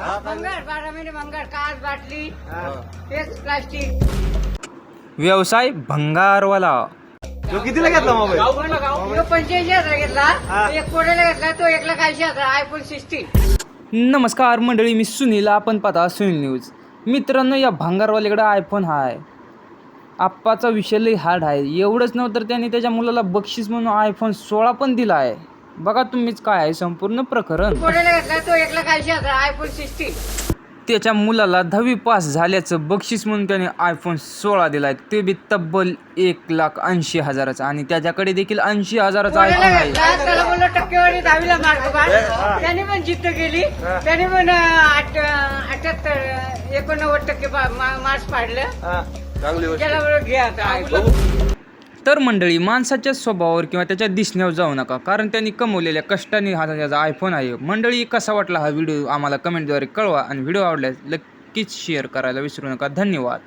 भंगार बारा महिने भंगार काच बाटली तेच प्लास्टिक व्यवसाय भंगारवाला. तो कितीला घेतला मोबाईल पंच्याऐंशी हजार घेतला. एक कोड्याला घेतला तो एक लाख ऐंशी हजार. आयफोन सिक्स्टीन नमस्कार मंडळी मी सुनील. आपण पाहता सुनील न्यूज. मित्रांनो या भंगारवाल्याकडे आयफोन आहे आप्पाचा विषय लई हार्ड आहे एवढंच नव्हतं तर त्यांनी त्याच्या मुलाला बक्षीस म्हणून आयफोन सोळा पण दिला आहे. बघा तुम्हीच काय आहे संपूर्ण प्रकरण. तो आयफोन सिक्स्टीन त्याच्या मुलाला दहावी पास झाल्याचं बक्षीस म्हणून त्याने आयफोन सोळा दिलाय. ते बी तब्बल एक लाख ऐंशी हजाराचा. आणि त्याच्याकडे देखील ऐंशी हजाराचा आयफोन आहे. घेतला? त्याला बोललो टक्केवारी दहावीला मार्क त्याने पण जिद्द केली. त्याने पण अठ्याहत्तर एकोणनव्वद टक्के मार्क्स पाडलं. चांगली गोष्ट. त्याला बरोबर घ्या आता iPhone. तर मंडळी माणसाच्या स्वभावावर किंवा त्याच्या दिसण्यावर जाऊ नका कारण त्यांनी कमवलेल्या कष्टाने हा त्याचा आयफोन आहे. मंडळी कसा वाटला हा व्हिडिओ आम्हाला कमेंटद्वारे कळवा आणि व्हिडिओ आवडल्यास नक्कीच शेअर करायला विसरू नका. धन्यवाद.